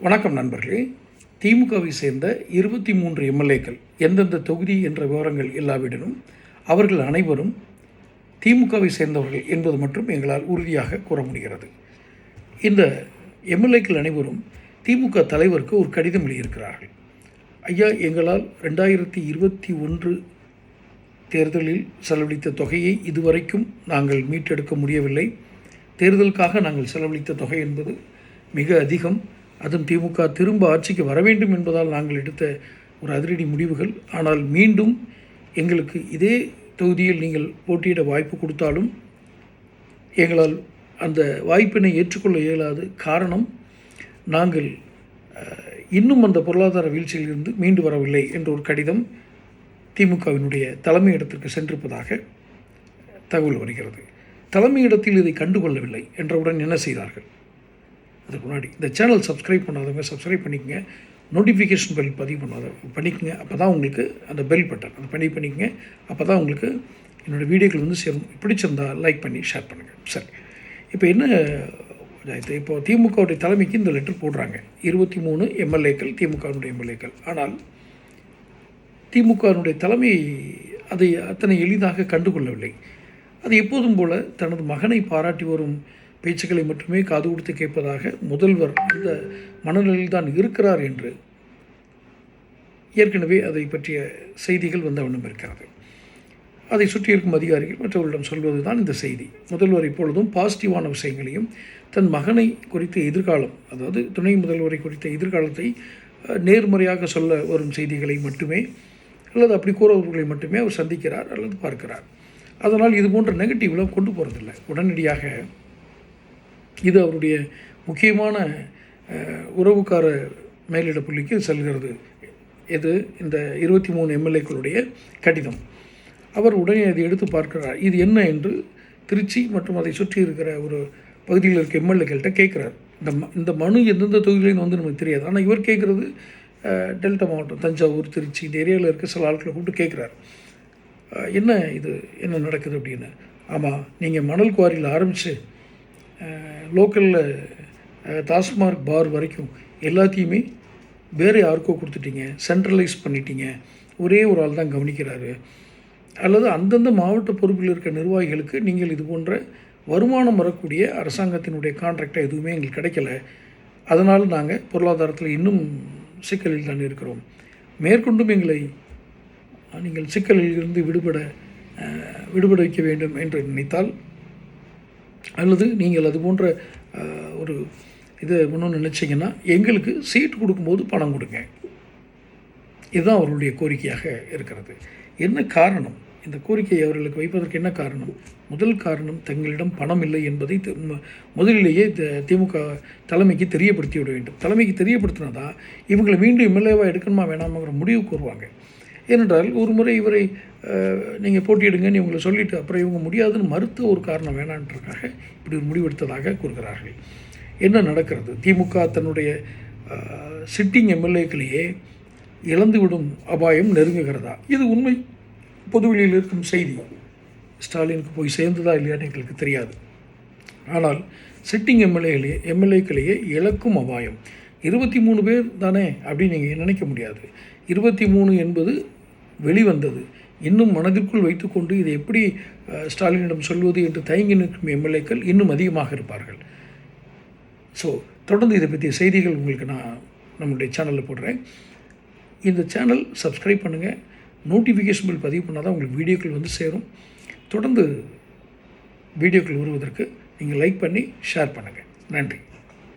வணக்கம் நண்பர்களே. திமுகவை சேர்ந்த இருபத்தி மூன்று எம்எல்ஏக்கள் எந்தெந்த தொகுதி என்ற விவரங்கள் இல்லாவிடனும் அவர்கள் அனைவரும் திமுகவை சேர்ந்தவர்கள் என்பது மட்டும் எங்களால் உறுதியாக கூற முடிகிறது. இந்த எம்எல்ஏக்கள் அனைவரும் திமுக தலைவருக்கு ஒரு கடிதம் எழுதியிருக்கிறார்கள். ஐயா எங்களால் ரெண்டாயிரத்தி இருபத்தி ஒன்று தேர்தலில் செலவழித்த தொகையை இதுவரைக்கும் நாங்கள் மீட்டெடுக்க முடியவில்லை. தேர்தலுக்காக நாங்கள் செலவழித்த தொகை என்பது மிக அதிகம். அதுவும் திமுக திரும்ப ஆட்சிக்கு வர வேண்டும் என்பதால் நாங்கள் எடுத்த ஒரு அதிரடி முடிவுகள். ஆனால் மீண்டும் எங்களுக்கு இதே தொகுதியில் நீங்கள் போட்டியிட வாய்ப்பு கொடுத்தாலும் எங்களால் அந்த வாய்ப்பினை ஏற்றுக்கொள்ள இயலாது காரணம் நாங்கள் இன்னும் அந்த பொருளாதார வீழ்ச்சியிலிருந்து மீண்டு வரவில்லை என்ற ஒரு கடிதம் திமுகவினுடைய தலைமையிடத்திற்கு சென்றிருப்பதாக தகவல் வருகிறது. தலைமையிடத்தில் இதை கண்டுகொள்ளவில்லை என்றவுடன் என்ன செய்தார்கள்? அதுக்கு முன்னாடி. இந்த சேனல் சப்ஸ்கிரைப் பண்ணாதவங்க சப்ஸ்கிரைப் பண்ணிக்கங்க. நோட்டிஃபிகேஷன் பெல் பதிவு பண்ணாத பண்ணிக்கங்க. அப்போ தான் உங்களுக்கு அந்த பெல் பட்டன் அதை பண்ணி பண்ணிக்கங்க. அப்போ தான் உங்களுக்கு என்னோடய வீடியோக்கள் வந்து சேரும். பிடிச்சிருந்தா லைக் பண்ணி ஷேர் பண்ணுங்கள் சரி. இப்போ என்ன இப்போ திமுகவுடைய தலைமைக்கு இந்த லெட்டர் போடுறாங்க. இருபத்தி மூணு எம்எல்ஏக்கள் திமுகவினுடைய எம்எல்ஏக்கள். ஆனால் திமுகவினுடைய தலைமை அதை அத்தனை எளிதாக கண்டுகொள்ளவில்லை. அது எப்போதும் போல தனது மகனை பாராட்டி வரும் பேச்சுக்களை மட்டுமே காது கொடுத்து கேட்பதாக முதல்வர் அந்த மனநிலையில் தான் இருக்கிறார் என்று ஏற்கனவே அதை பற்றிய செய்திகள் வந்தவண்ணம் இருக்கிறது. அதை சுற்றி இருக்கும் அதிகாரிகள் மற்றவர்களிடம் சொல்வது தான் இந்த செய்தி. முதல்வர் இப்பொழுதும் பாசிட்டிவான விஷயங்களையும் தன் மகனை குறித்த எதிர்காலம் அதாவது துணை முதல்வரை குறித்த எதிர்காலத்தை நேர்மறையாக சொல்ல வரும் செய்திகளை மட்டுமே அல்லது அப்படி கூறவர்களை மட்டுமே அவர் சந்திக்கிறார் அல்லது பார்க்கிறார். அதனால் இது போன்ற நெகட்டிவ்லாம் கொண்டு போகிறதில்ல உடனடியாக இது அவருடைய முக்கியமான உறவுக்கார மேலிட புள்ளிக்கு செல்கிறது. இது இந்த இருபத்தி மூணு எம்எல்ஏக்களுடைய கடிதம். அவர் உடனே அதை எடுத்து பார்க்கிறார். இது என்ன என்று திருச்சி மற்றும் அதை சுற்றி இருக்கிற ஒரு பகுதியில் இருக்க எம்எல்ஏக்கள்கிட்ட கேட்குறார். இந்த ம இந்த மனு எந்தெந்த தொகுதியிலேன்னு வந்து நமக்கு தெரியாது. ஆனால் இவர் கேட்குறது டெல்டா மாவட்டம் தஞ்சாவூர் திருச்சி இந்த ஏரியாவில் இருக்க சில ஆட்களை கூப்பிட்டு கேட்குறாரு. என்ன இது? என்ன நடக்குது அப்படின்னு. ஆமாம் நீங்கள் மணல் குவாரியில் ஆரம்பித்து லோக்கலில் டாஸ்மார்க் பார் வரைக்கும் எல்லாத்தையுமே வேறு யாருக்கோ கொடுத்துட்டீங்க. சென்ட்ரலைஸ் பண்ணிட்டீங்க. ஒரே ஒரு ஆள் தான் கவனிக்கிறாரு. அல்லது அந்தந்த மாவட்ட பொறுப்பில் இருக்க நிர்வாகிகளுக்கு நீங்கள் இது போன்ற வருமானம் வரக்கூடிய அரசாங்கத்தினுடைய கான்ட்ராக்டாக எதுவுமே எங்களுக்கு கிடைக்கல. அதனால் நாங்கள் பொருளாதாரத்தில் இன்னும் சிக்கலில் தான் இருக்கிறோம். மேற்கொண்டும் எங்களை நீங்கள் சிக்கலில் இருந்து விடுபட விடுபட வைக்க வேண்டும் என்று நினைத்தால் அல்லது நீங்கள் அது போன்ற ஒரு இதை ஒன்று நினச்சிங்கன்னா எங்களுக்கு சீட் கொடுக்கும்போது பணம் கொடுங்க. இதுதான் அவர்களுடைய கோரிக்கையாக இருக்கிறது. என்ன காரணம்? இந்த கோரிக்கையை அவர்களுக்கு வைப்பதற்கு என்ன காரணம்? முதல் காரணம் தங்களிடம் பணம் இல்லை என்பதை முதலிலேயே த- திமுக தலைமைக்கு தெரியப்படுத்தி விட வேண்டும். தலைமைக்கு தெரியப்படுத்தினாதான் இவங்களை மீண்டும் எம்எல்ஏவாக எடுக்கணுமா வேணாமாங்கிற முடிவுக்கு வருவாங்க. ஏனென்றால் ஒரு முறை இவரை நீங்கள் போட்டியிடுங்கன்னு இவங்களை சொல்லிவிட்டு அப்புறம் இவங்க முடியாதுன்னு மறுத்த ஒரு காரணம் வேணான்றதுக்காக இப்படி ஒரு முடிவெடுத்ததாக கூறுகிறார்கள். என்ன நடக்கிறது? திமுக தன்னுடைய சிட்டிங் எம்எல்ஏக்களையே இழந்துவிடும் அபாயம் நெருங்குகிறதா? இது உண்மை. பொதுவெளியில் இருக்கும் செய்தி. ஸ்டாலினுக்கு போய் சேர்ந்ததா இல்லையான்னு எங்களுக்கு தெரியாது. ஆனால் சிட்டிங் எம்எல்ஏகளே எம்எல்ஏக்களையே இழக்கும் அபாயம். இருபத்தி மூணு பேர் தானே அப்படின்னு நீங்கள் நினைக்க முடியாது. இருபத்தி மூணு என்பது வெளிவந்தது. இன்னும் மனதிற்குள் வைத்துக்கொண்டு இதை எப்படி ஸ்டாலினிடம் சொல்வது என்று தயங்கி நிற்கும் எம்எல்ஏக்கள் இன்னும் அதிகமாக இருப்பார்கள். ஸோ தொடர்ந்து இதை பற்றிய செய்திகள் உங்களுக்கு நான் நம்மளுடைய சேனலில் போடுறேன். இந்த சேனல் சப்ஸ்கிரைப் பண்ணுங்கள் நோட்டிஃபிகேஷன் பில் பதிவு பண்ணால் தான் உங்களுக்கு வீடியோக்கள் வந்து சேரும். தொடர்ந்து வீடியோக்கள் வருவதற்கு நீங்கள் லைக் பண்ணி ஷேர் பண்ணுங்கள் நன்றி.